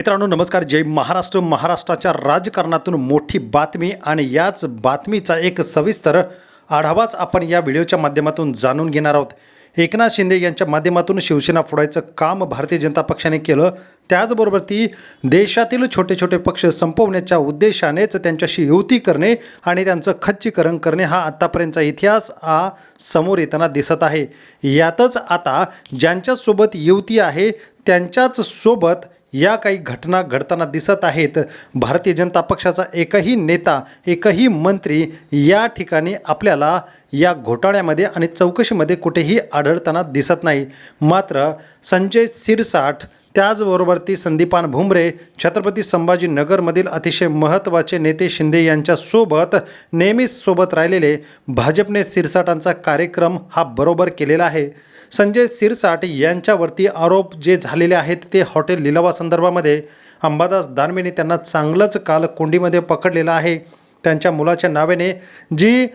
मित्रांनो नमस्कार. जय महाराष्ट्र. महाराष्ट्राच्या राजकारणातून मोठी बातमी आणि याच बातमीचा एक सविस्तर आढावाच आपण या व्हिडिओच्या माध्यमातून जाणून घेणार आहोत. एकनाथ शिंदे यांच्या माध्यमातून शिवसेना फोडायचं काम भारतीय जनता पक्षाने केलं. त्याचबरोबर ती देशातील छोटे छोटे पक्ष संपवण्याच्या उद्देशानेच त्यांच्याशी युती करणे आणि त्यांचं खच्चीकरण करणे हा आत्तापर्यंतचा इतिहास हा समोर येताना दिसत आहे. यातच आता ज्यांच्यासोबत युती आहे त्यांच्याच सोबत या काही घटना घडताना दिसत आहेत. भारतीय जनता पक्षाचा एकही नेता एकही मंत्री या ठिकाणी आपल्याला या घोटाळ्यामध्ये आणि चौकशीमध्ये कुठेही आढळताना दिसत नाही. मात्र संजय सिरसाठ त्याचबरोबर ती संदीपान भुमरे छत्रपती संभाजीनगरमधील अतिशय महत्त्वाचे नेते शिंदे यांच्यासोबत नेहमीच सोबत राहिलेले भाजपने सिरसाटांचा कार्यक्रम हा बरोबर केलेला आहे. संजय सिरसाट यांच्यावरती आरोप जे झालेले आहेत ते हॉटेल लिलावासंदर्भामध्ये अंबादास दानवेने त्यांना चांगलंच काल कोंडीमध्ये पकडलेलं आहे. त्यांच्या मुलाच्या नावाने जी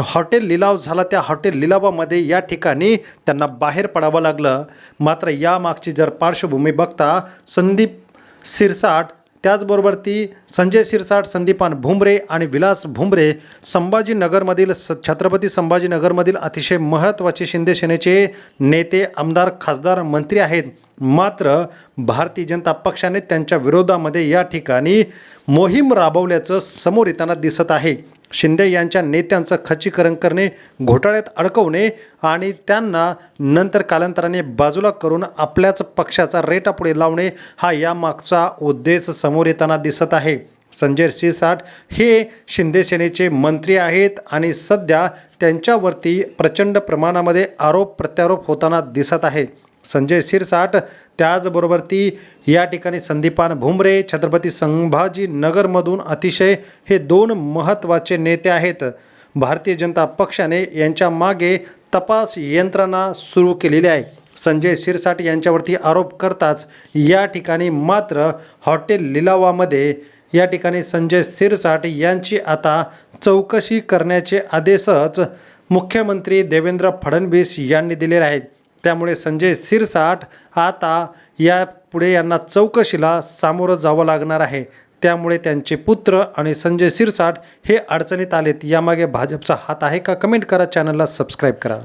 हॉटेल लिलाव झाला त्या हॉटेल लिलावामध्ये या ठिकाणी त्यांना बाहेर पडावं लागलं. मात्र यामागची जर पार्श्वभूमी बघता संदीप सिरसाट त्याचबरोबर ती संजय सिरसाट संदीपान भुमरे आणि विलास भुमरे संभाजीनगरमधील स छत्रपती संभाजीनगरमधील अतिशय महत्त्वाचे शिंदे सेनेचे नेते आमदार खासदार मंत्री आहेत. मात्र भारतीय जनता पक्षाने त्यांच्या विरोधामध्ये या ठिकाणी मोहीम राबवल्याचं समोर येताना दिसत आहे. शिंदे यांच्या नेत्यांचं खच्चीकरण करणे घोटाळ्यात अडकवणे आणि त्यांना नंतर कालांतराने बाजूला करून आपल्याच पक्षाचा रेटा पुढे लावणे हा यामागचा उद्देश समोर येताना दिसत आहे. संजय सिरसाट हे शिंदेसेनेचे मंत्री आहेत आणि सध्या त्यांच्यावरती प्रचंड प्रमाणामध्ये आरोप प्रत्यारोप होताना दिसत आहे. संजय सिरसाट. त्याचबरोबर ती या ठिकाणी संदीपान भुमरे छत्रपती संभाजीनगरमधून अतिशय हे दोन महत्त्वाचे नेते आहेत. भारतीय जनता पक्षाने यांच्या मागे तपास यंत्रणा सुरू केलेली आहे. संजय सिरसाट यांच्यावरती आरोप करताच या ठिकाणी मात्र हॉटेल लिलावामध्ये या ठिकाणी संजय सिरसाट यांची आता चौकशी करण्याचे आदेशच मुख्यमंत्री देवेंद्र फडणवीस यांनी दिलेले आहेत. त्यामुळे संजय सिरसाट आता या पुढे यांना चौकशीला सामोरं जावं लागणार आहे. त्यामुळे त्यांचे पुत्र आणि संजय सिरसाट हे अडचणीत आलेत. यामागे भाजपचा हात आहे का? कमेंट करा चॅनलला सबस्क्राईब करा.